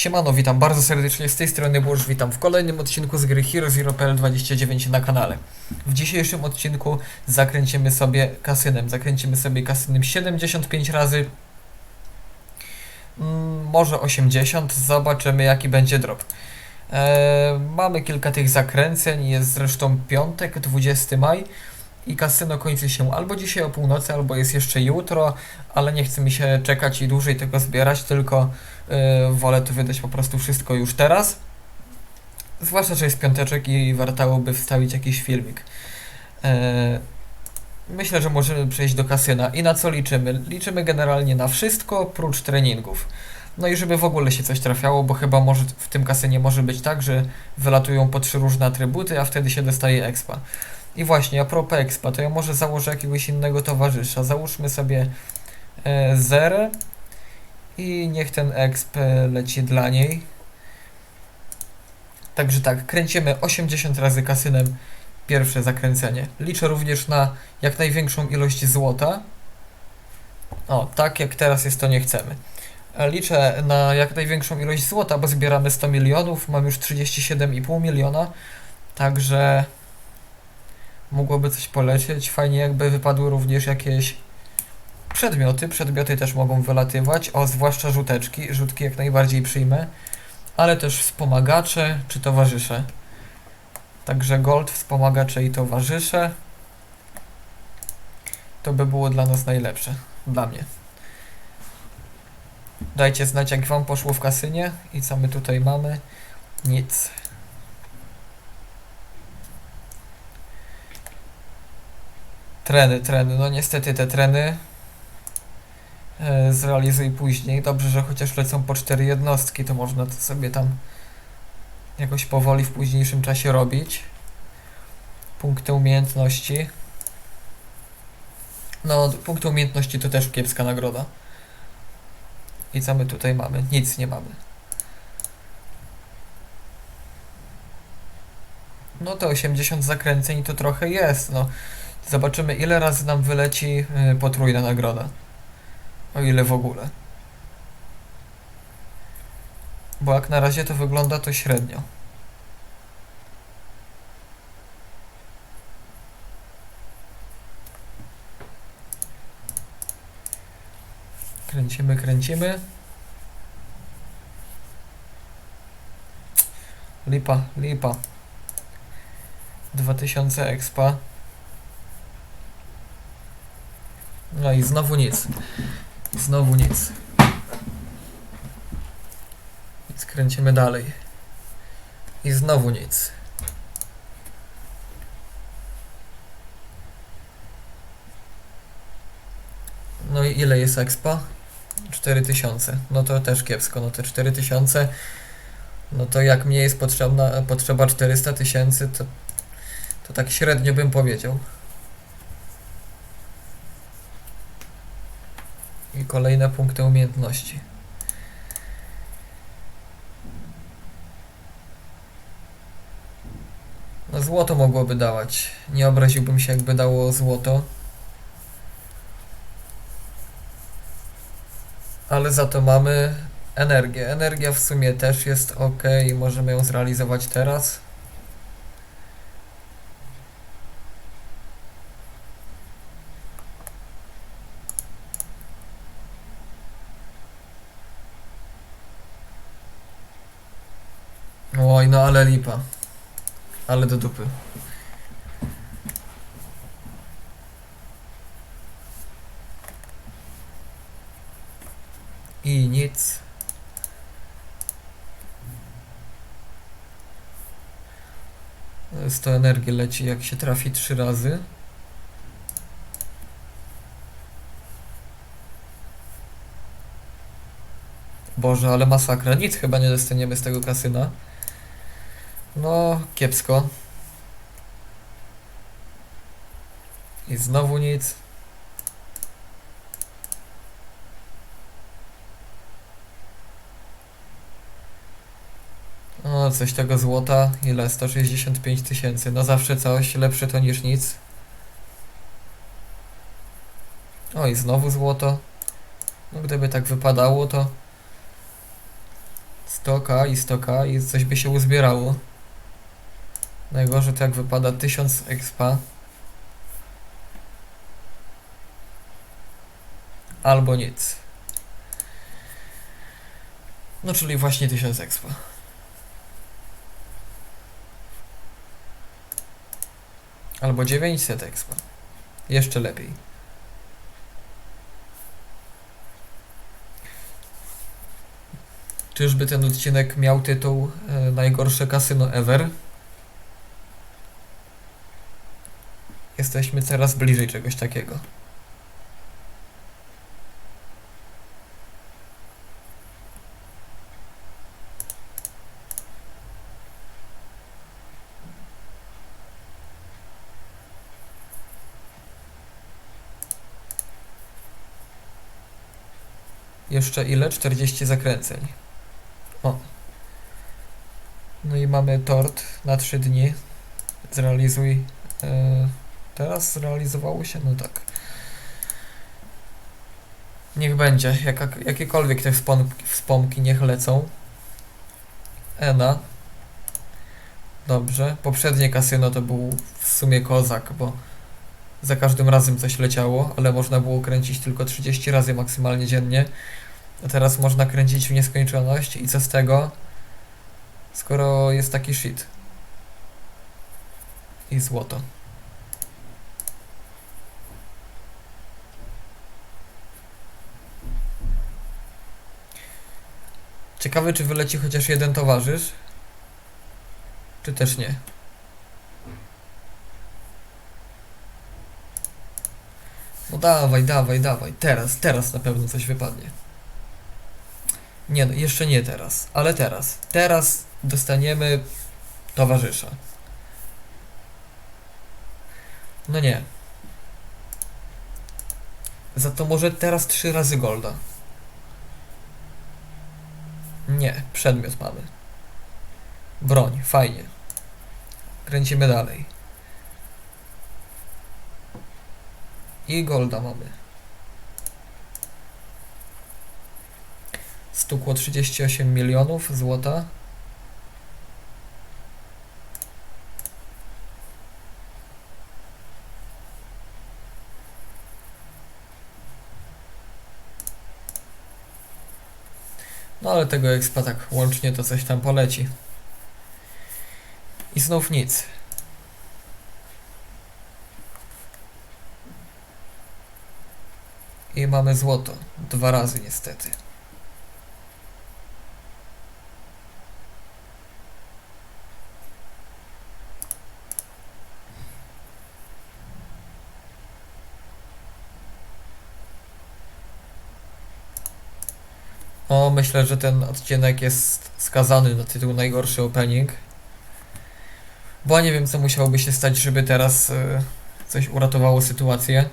Siemano, witam bardzo serdecznie. Z tej strony Burz, witam w kolejnym odcinku z gry Hero Zero PL 29 na kanale. W dzisiejszym odcinku zakręcimy sobie kasynem, zakręcimy sobie kasynem 75 razy, mm, może 80, zobaczymy jaki będzie drop. Eee, mamy kilka tych zakręceń, jest zresztą piątek, 20 maj i kasyno kończy się albo dzisiaj o północy, albo jest jeszcze jutro, ale nie chce mi się czekać i dłużej tego zbierać, tylko Yy, wolę tu wydać po prostu wszystko już teraz. Zwłaszcza, że jest piąteczek i wartałoby wstawić jakiś filmik. Yy, myślę, że możemy przejść do kasyna. I na co liczymy? Liczymy generalnie na wszystko, prócz treningów. No i żeby w ogóle się coś trafiało, bo chyba może w tym kasynie może być tak, że wylatują po trzy różne atrybuty, a wtedy się dostaje expa. I właśnie, a propos expa, to ja może założę jakiegoś innego towarzysza. Załóżmy sobie e, Zerę i niech ten exp e, leci dla niej. Także tak, kręcimy 80 razy kasynem pierwsze zakręcenie. Liczę również na jak największą ilość złota. O, tak jak teraz jest to nie chcemy. E, Liczę na jak największą ilość złota, bo zbieramy 100 milionów, mam już 37,5 miliona, także mogłoby coś polecieć. Fajnie jakby wypadły również jakieś Przedmioty, przedmioty też mogą wylatywać, o zwłaszcza rzuteczki, rzutki jak najbardziej przyjmę, ale też wspomagacze czy towarzysze. Także gold, wspomagacze i towarzysze to by było dla nas najlepsze, dla mnie. Dajcie znać jak wam poszło w kasynie i co my tutaj mamy. Nic. Treny, treny, no niestety te treny e, zrealizuj później. Dobrze, że chociaż lecą po cztery jednostki, to można to sobie tam jakoś powoli w późniejszym czasie robić. Punkty umiejętności. No, punkty umiejętności to też kiepska nagroda. I co my tutaj mamy? Nic nie mamy. No to 80 zakręceń to trochę jest, no. Zobaczymy ile razy nam wyleci y, potrójna nagroda. O ile w ogóle. Bo jak na razie to wygląda to średnio. Kręcimy, kręcimy. Lipa, lipa. 2000 expa. No i znowu nic. Znowu nic. Więc kręcimy dalej. I znowu nic. No i ile jest expa? 4000. No to też kiepsko. No te 4000. No to jak mnie jest potrzebna, potrzeba 400 tysięcy, to, to tak średnio bym powiedział. Kolejne punkty umiejętności. No złoto mogłoby dawać. Nie obraziłbym się jakby dało złoto. Ale za to mamy energię. Energia w sumie też jest ok możemy ją zrealizować teraz. Oj, no ale lipa. Ale do dupy. I nic. Sto energii leci jak się trafi trzy razy. Boże, ale masakra. Nic chyba nie dostaniemy z tego kasyna. No, kiepsko. I znowu nic. O, coś tego złota. Ile? 165 tysięcy. No zawsze coś. Lepsze to niż nic. O, i znowu złoto. No gdyby tak wypadało, to Stoka i stoka i coś by się uzbierało. Najgorzej to jak wypada 1000 expa. Albo nic. No czyli właśnie 1000 expa. Albo 900 expa. Jeszcze lepiej. Czyżby ten odcinek miał tytuł e, Najgorsze kasyno ever? Jesteśmy coraz bliżej czegoś takiego. Jeszcze ile? 40 zakręceń. O. No i mamy tort na 3 dni. Zrealizuj. e, teraz zrealizowało się? No tak. Niech będzie. Jaka, jakiekolwiek te wspomki, wspomki niech lecą. Ena. Dobrze. Poprzednie kasyno to był w sumie kozak, bo za każdym razem coś leciało, ale można było kręcić tylko 30 razy maksymalnie dziennie. A teraz można kręcić w nieskończoność i co z tego, skoro jest taki shit. I złoto. Ciekawe, czy wyleci chociaż jeden towarzysz? Czy też nie? No dawaj, dawaj, dawaj. Teraz, teraz na pewno coś wypadnie. Nie, no, jeszcze nie teraz, ale teraz. Teraz dostaniemy towarzysza. No nie. Za to może teraz trzy razy golda. Nie, przedmiot mamy. Broń, fajnie. Kręcimy dalej. I golda mamy. Stukło 38 milionów złota. No ale tego expa tak łącznie to coś tam poleci. I znów nic. I mamy złoto. Dwa razy niestety. O, myślę, że ten odcinek jest skazany na tytuł najgorszy opening. Bo nie wiem, co musiałoby się stać, żeby teraz y, coś uratowało sytuację.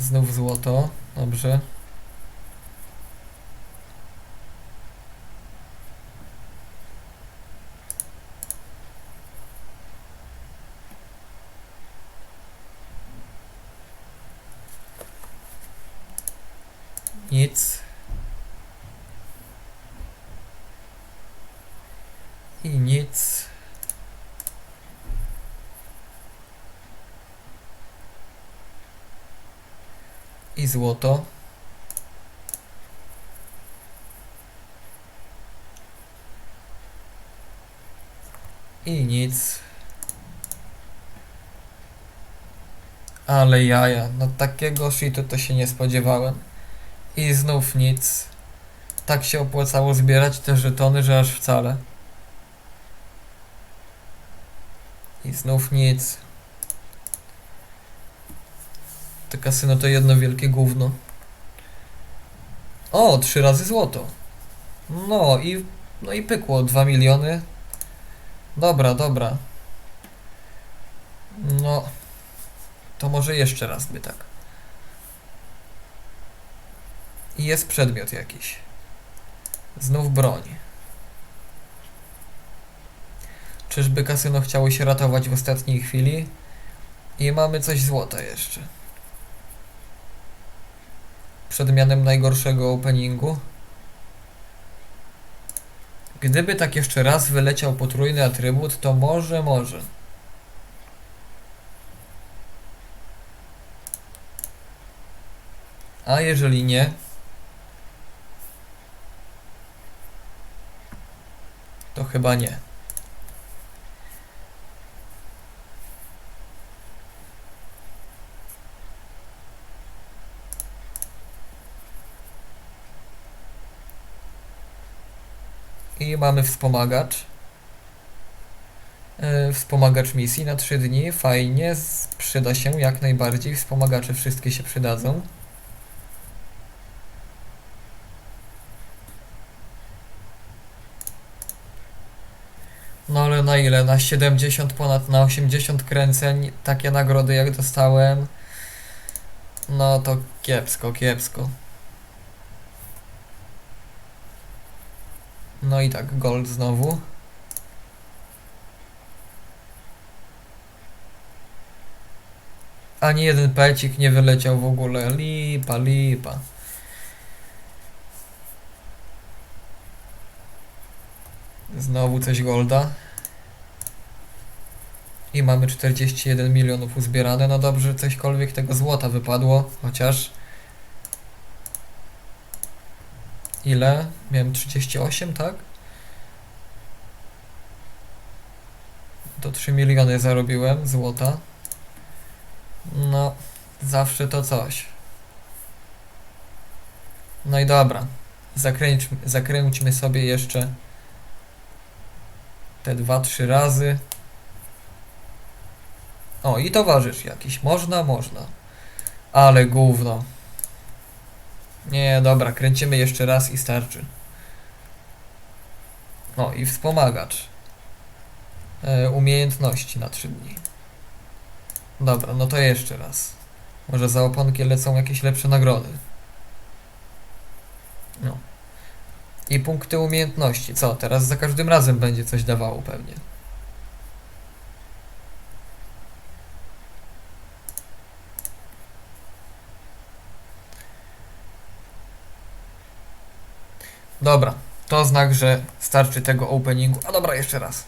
Znów złoto. Dobrze. Nic. I I złoto. I nic. Ale jaja, no takiego shitu to się nie spodziewałem. I znów nic. Tak się opłacało zbierać te żetony, że aż wcale. I znów nic. To kasyno to jedno wielkie gówno. O, trzy razy złoto. No i, no i pykło, dwa miliony. Dobra, dobra. No, to może jeszcze raz by tak. I jest przedmiot jakiś. Znów broń. Czyżby kasyno chciało się ratować w ostatniej chwili? I mamy coś złota jeszcze. przed mianem najgorszego openingu. Gdyby tak jeszcze raz wyleciał potrójny atrybut, to może, może. A jeżeli nie, to chyba nie. I mamy wspomagacz. Yy, Wspomagacz misji na 3 dni. Fajnie, przyda się jak najbardziej. Wspomagacze wszystkie się przydadzą. No ale na ile? Na 70 ponad, na 80 kręceń takie nagrody jak dostałem. No to kiepsko, kiepsko. No i tak, gold znowu. Ani jeden pecik nie wyleciał w ogóle. Lipa, lipa. Znowu coś golda. I mamy 41 milionów uzbierane. No dobrze, cośkolwiek tego złota wypadło, chociaż. Ile? Miałem 38, tak? To 3 miliony zarobiłem złota. No, zawsze to coś. No i dobra. Zakręćmy, zakręćmy sobie jeszcze te 2-3 razy. O, i towarzysz jakiś. Można, można. Ale gówno. Nie, dobra, kręcimy jeszcze raz i starczy. O, i wspomagacz. E, umiejętności na 3 dni. Dobra, no to jeszcze raz. Może za oponki lecą jakieś lepsze nagrody. No. I punkty umiejętności. Co, teraz za każdym razem będzie coś dawało pewnie. Dobra, to znak, że starczy tego openingu. A dobra, jeszcze raz.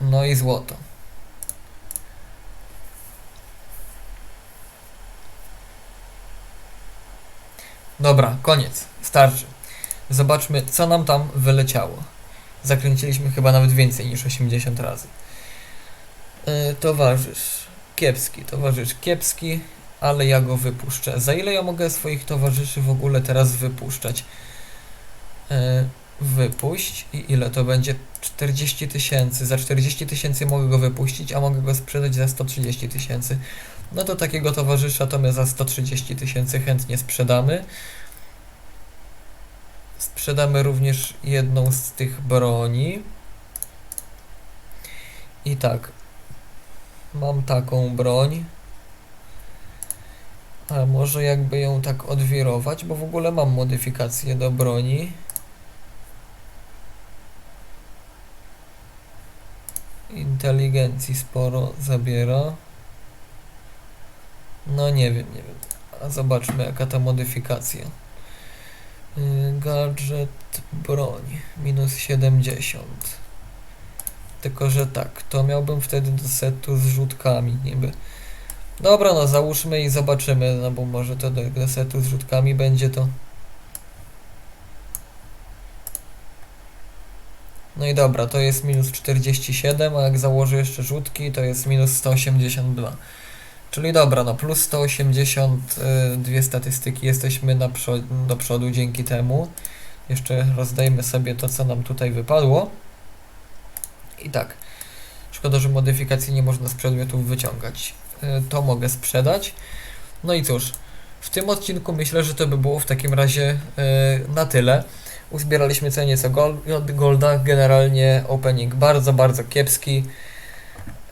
No i złoto. Dobra, koniec. Starczy. Zobaczmy, co nam tam wyleciało. Zakręciliśmy chyba nawet więcej niż 80 razy. Yy, towarzysz. Kiepski, towarzysz kiepski, ale ja go wypuszczę. Za ile ja mogę swoich towarzyszy w ogóle teraz wypuszczać? Yy, wypuść i ile to będzie? 40 tysięcy. Za 40 tysięcy mogę go wypuścić, a mogę go sprzedać za 130 tysięcy. No to takiego towarzysza to my za 130 tysięcy chętnie sprzedamy. Sprzedamy również jedną z tych broni. I tak. Mam taką broń. A może jakby ją tak odwirować, bo w ogóle mam modyfikację do broni. Inteligencji sporo zabiera. No nie wiem, nie wiem. A zobaczmy jaka ta modyfikacja. Yy, gadżet, broń, minus 70. Tylko, że tak, to miałbym wtedy do setu z rzutkami niby. Dobra, no załóżmy i zobaczymy, no bo może to do, do setu z rzutkami będzie to. No i dobra, to jest minus 47, a jak założę jeszcze rzutki, to jest minus 182. Czyli dobra, no plus 180, y, statystyki, jesteśmy na przo- do przodu dzięki temu. Jeszcze rozdajmy sobie to, co nam tutaj wypadło. I tak, szkoda, że modyfikacji nie można z przedmiotów wyciągać. Y, to mogę sprzedać. No i cóż, w tym odcinku myślę, że to by było w takim razie y, na tyle. Uzbieraliśmy co nieco gol- golda, generalnie opening bardzo, bardzo kiepski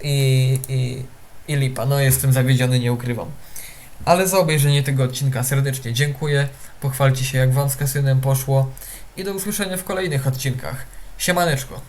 i, i, i lipa. No jestem zawiedziony, nie ukrywam. Ale za obejrzenie tego odcinka serdecznie dziękuję. Pochwalcie się jak wam z kasynem poszło i do usłyszenia w kolejnych odcinkach. Siemaneczko.